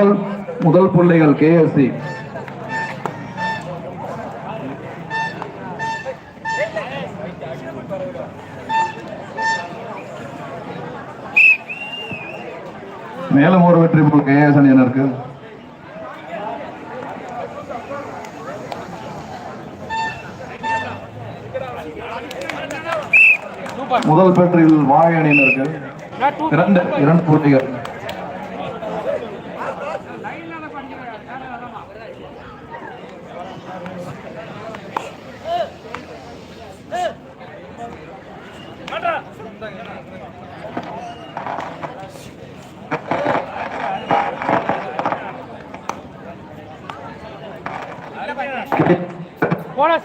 முதல் முதல் பிள்ளைகள் கேஎஸ்சி மேலும் ஒரு வெற்றி புல் கேஎஸ் அணியினருக்கு. முதல் பெற்றில் வாய் அணியினருக்கு. இரண்டு இரண்டு போட்டிகள். KS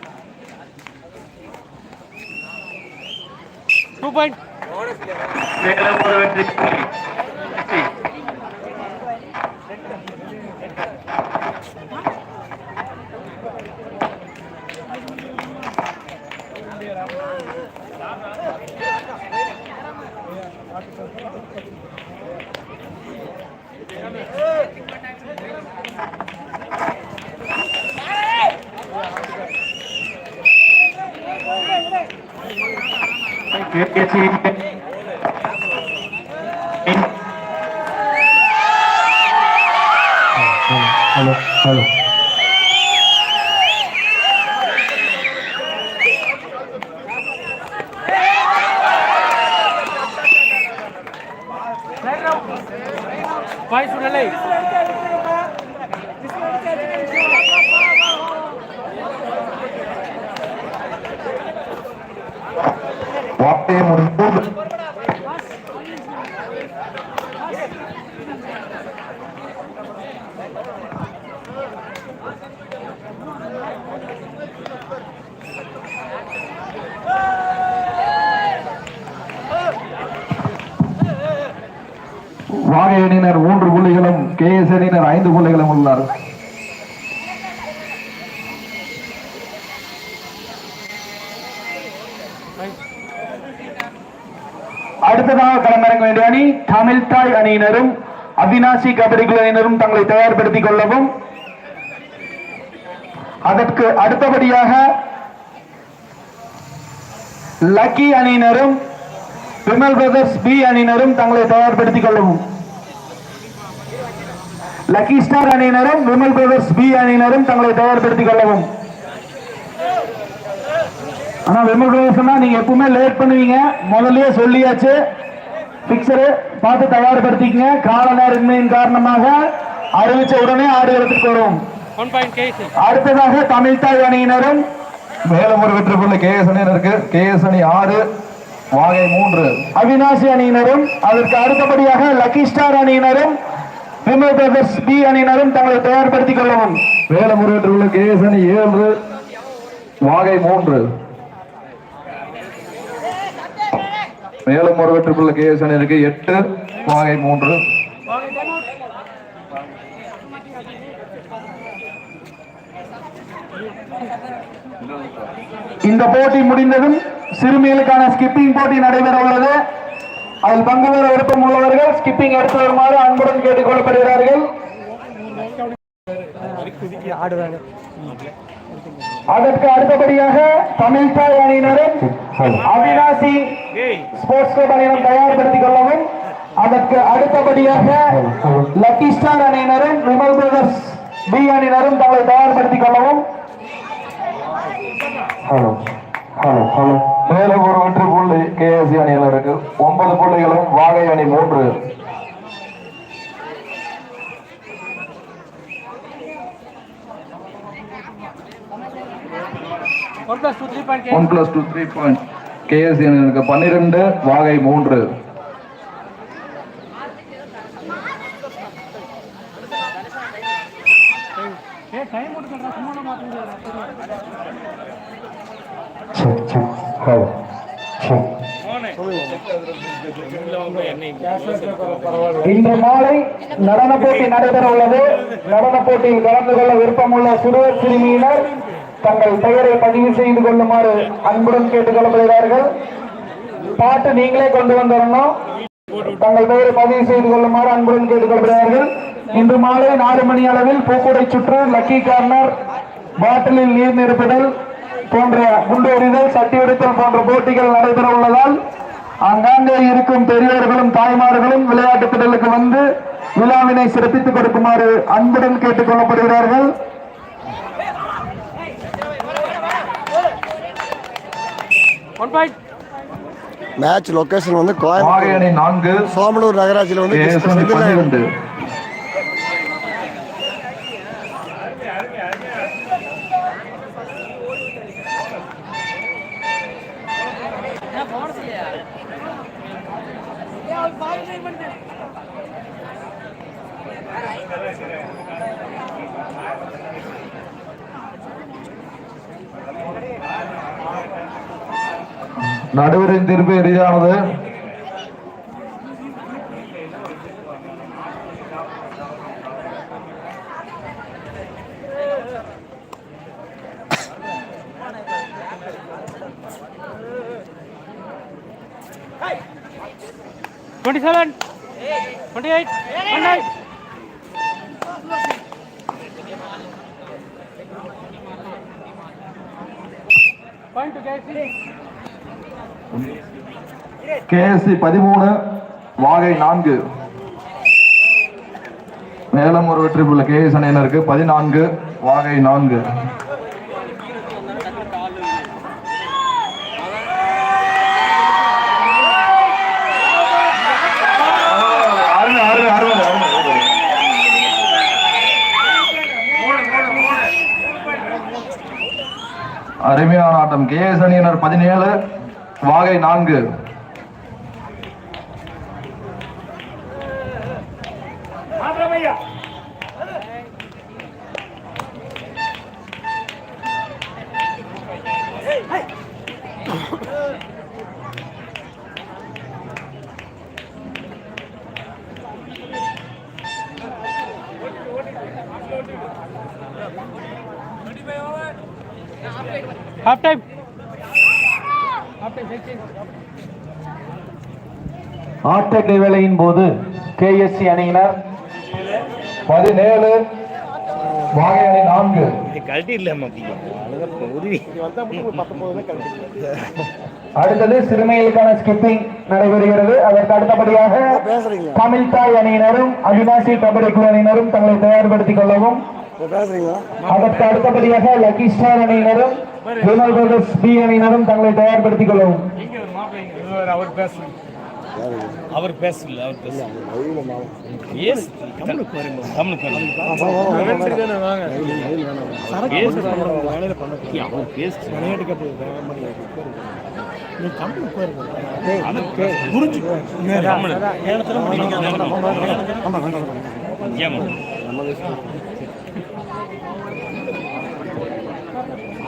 மேலும் ஒரு வெற்றி புள்ளி. KSC ஹலோ ஹலோ பாய் சுடலை வார்த்தையை முடிந்து வாகை அணியினர் மூன்று புள்ளிகளும் கேஎஸ் அணியினர் ஐந்து புள்ளிகளும் உள்ளார்கள் அடுத்ததாக களமிறங்க வேண்டிய அணி தமிழ் தாய் அணியினரும் அவினாசி கபடி குழு அணியினரும் தங்களை தயார்படுத்திக் கொள்ளவும். அதற்கு அடுத்தபடியாக லக்கி அணியினரும் விமல் பிரதர்ஸ் பி அணியினரும் தங்களை தயார்படுத்திக் கொள்ளவும். லக்கி ஸ்டார் அணியினரும் விமல் பிரதர்ஸ் பி அணியினரும் தங்களை தயார்படுத்திக் கொள்ளவும். ஆனா விமல் பிரதர்ஸ் நீங்க எப்பவுமே லேட் பண்ணுவீங்க. முதல்லயே சொல்லியாச்சு. பிக்சரு பார்த்து தயார்படுத்திக்கங்க. கால நேரமின்மையின் காரணமாக அறிவிச்ச உடனே ஆடுகளத்துக்கு வரும். அடுத்ததாக தமிழ் தாய் அடுத்ததாக தமிழ்தாய் அணியினரும் மேலும் ஒரு வெற்றி புள்ளி கேஎஸ் அணியினருக்கு கேஎஸ் அணி ஆறு வாகை மூன்று. அவினாசி அணியினரும் அதற்கு அடுத்தபடியாக லக்கி ஸ்டார் அணியினரும் விமல் பிரதர்ஸ் பி அணியினரும் தங்களை தயார்படுத்திக் கொள்ளவும். மேலும் ஒரு வெற்றி புள்ளி அணி ஏழு வாகை மூன்று. மேலும் ஒரு வெற்றி புள்ளி கேஎஸ் அணியினருக்கு எட்டு வாகை மூன்று. இந்த போட்டி முடிந்ததும் சிறுமிகளுக்கான ஸ்கிப்பிங் போட்டி நடைபெற உள்ளது. அதில் பங்கு பெற விருப்பம் உள்ளவர்கள் ஸ்கிப்பிங் எடுத்து வருமாறு அன்புடன் கேட்டுக் கொள்ளப்படுகிறார்கள். ஆடுவாங்க அதற்கு அடுத்தபடியாக தமிழ்தாய் அணியினரும் அவினாசி ஸ்போர்ட்ஸ் கிளப் அணியினரும் தயார்படுத்திக் கொள்ளவும் அதற்கு அடுத்தபடியாக லக்கி ஸ்டார் அணியினரும் விமல் பிரதர்ஸ் பி அணியினரும் தங்களை தயார்படுத்திக் கொள்ளவும். Hello hello hello. மேலும் ஒரு வெற்றி புள்ளி கேஎஸ்சி அணியினருக்கு ஒன்பது புள்ளிகளும் வாகை அணி மூன்று. One plus two three point அணியினருக்கு பன்னிரெண்டு வாகை மூன்று. இன்று மாலை நடன போட்டி நடைபெற உள்ளது நடன போட்டியில் கலந்து கொள்ள விருப்பமுள்ள சிறுவர் சிறுமியினர் தங்கள் பெயரை பதிவு செய்து கொள்ளுமாறு அன்புடன் கேட்டுக் கொள்ளப்படுகிறார்கள் பாட்டு நீங்களே கொண்டு வந்துடணும் தங்கள் பெயரை பதிவு செய்து கொள்ளுமாறு அன்புடன் கேட்டுக் கொள்ளப்படுகிறார்கள் இன்று மாலை நாலு மணி அளவில் பூக்குடை சுற்று லக்கி கார்னர் பாட்டிலில் நீர் நிரப்புதல் போன்ற குண்டு எறிதல் சட்டி போன்ற போட்டிகள் நடைபெற உள்ளதால் அங்காங்கே இருக்கும் பெரியவர்களும் தாய்மார்களும் விளையாட்டு திடலுக்கு வந்து விழாவினை சிறப்பித்துக் கொடுக்குமாறு அன்புடன் கேட்டுக் கொள்ளப்படுகிறார்கள் ஒன் பாயிண்ட் மேட்ச் லொகேஷன் வந்து கோயம்புத்தூர். நான்கு. சோமலூர் நகராட்சியில் வந்து நடுவரின் தீர்ப்பு எளிதானது. Twenty seven twenty eight twenty nine point KC KSC பதிமூணு வாகை நான்கு. மேலும் ஒரு வெற்றி புள்ள கேஎஸ் அணியினருக்கு பதினான்கு வாகை நான்கு. அருமையான ஆட்டம். கேஎஸ் அணியினர் பதினேழு வாகை நான்கு. ஆட்டத்தை வேலையின் போது கேஎஸ்சி அணியினர் பதினேழு வாகை அணி நான்கு அடுத்தது சிறுமிகளுக்கான ஸ்கிப்பிங் நடைபெறுகிறது. அதற்கு அடுத்தபடியாக பேசுறீங்க தமிழ்தாய் அணியினரும் அவினாசி கபடி குழு அணியினரும் தங்களை தயார்படுத்திக் கொள்ளவும். அதற்கு அடுத்தபடியாக லக்கி ஸ்டார் அணியினரும் விமல் பிரதர்ஸ் பி அணியினரும் தங்களை தயார்படுத்திக் கொள்ளவும் அவர் பேசல அவர் பேசல அவர் பேசல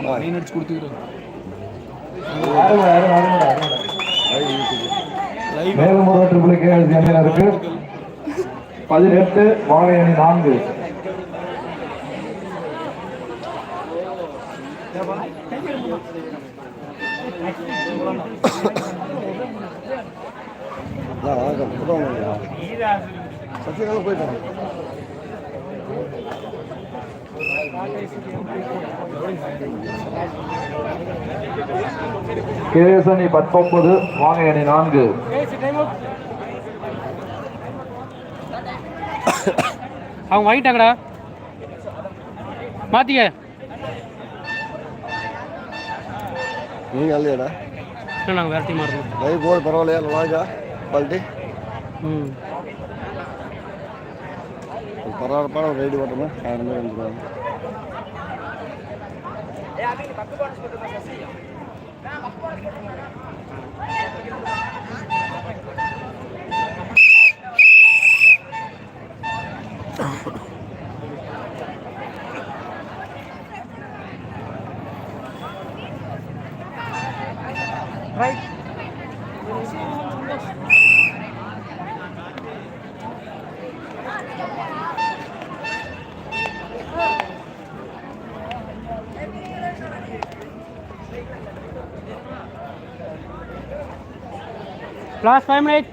வருங்க அவன் பேசு மேலும் ஒரு புள்ளி கேஎஸ்சி அணியினருக்கு பதினெட்டு வாகை அணி நான்கு. சத்தியகாலம் போயிட்டாங்க கேஎஸ் அணி பத்தொன்பது வாகை அணி நான்கு. அவங்க வாங்கிட்டாங்கடா. மாத்திக்க. நீங்கள் இல்லையாடா நாங்கள் வேறு டீமாக இருக்கோம் லைவ் போது பரவாயில்லையா? நல்லா இருக்கா? குவாலிட்டி? ம். பரவாயில்லப்பான ஒரு ரைடு ஓட்டணும் ஆயிரம் பேர் வந்துருவாங்க Last five minute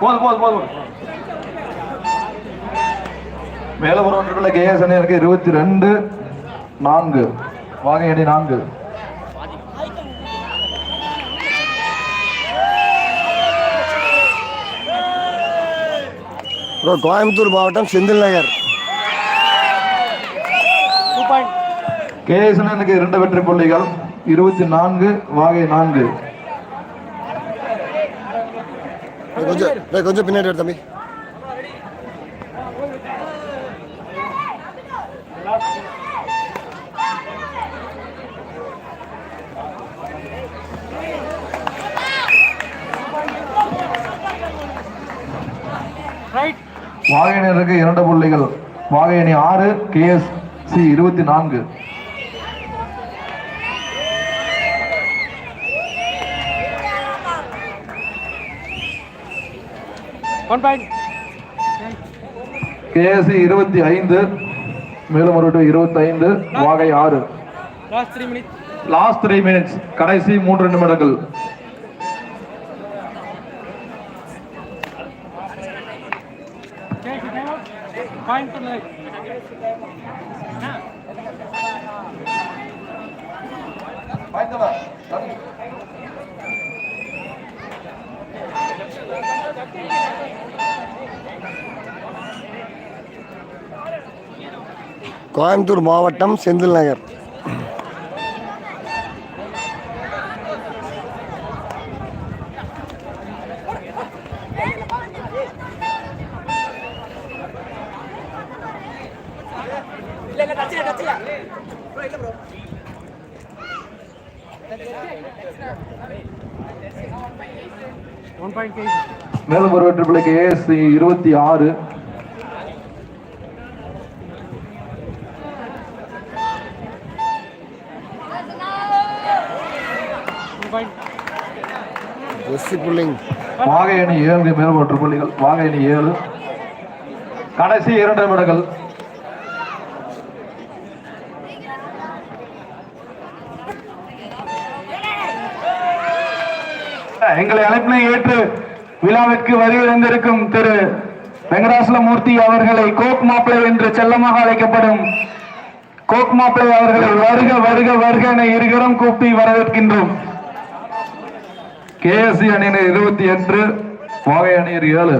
போதும் போதும் போதும் மேலபுரம் கேஎஸ் அணியினருக்கு இருபத்தி ரெண்டு நான்கு. வாகை அணி நான்கு. கோயம்புத்தூர் மாவட்டம் Senthil Nagar two point KS அணியினருக்கு இரண்டு வெற்றி புள்ளிகள். இருபத்தி நான்கு வாகை நான்கு. கொஞ்சம் கொஞ்சம் பின்னாடி எடு தம்பி. ரைட் வாகை அணியினருக்கு இரண்டு புள்ளிகள். வாகை அணி ஆறு கேஎஸ் சி இருபத்தி நான்கு. கேஎஸ்சி இருபத்தி ஐந்து மேலும் ஒரு இருபத்தி ஐந்து வாகை ஆறு. லாஸ்ட் த்ரீ மினிட்ஸ் கடைசி மூன்று நிமிடங்கள். பாயிண்ட் கோயம்புத்தூர் மாவட்டம் செந்தில் நகர். மேலும் ஒரு வெற்றி பிள்ளைக்கு ஏஎஸ்சி இருபத்தி ஆறு ஒன் பாயிண்ட் எஸ்சி வாகை அணி ஏழு மேலும் ஒரு புள்ளிகள். வாகை அணி ஏழு. கடைசி இரண்டு நிமிடங்கள். எங்களை அழைப்பினை ஏற்று விழாவிற்கு வருகை திரு வெங்கடாசலமூர்த்தி அவர்களை கோக் மாப்பிளை என்று செல்லமாக அழைக்கப்படும் கோக் மாப்பிளை அவர்களை வருக வருக வருக என இருகரம் கூப்பி வரவேற்கின்றோம். கேஎஸ்சி அணியினர் இருபத்தி எட்டு கோவை அணியர் ஏழு.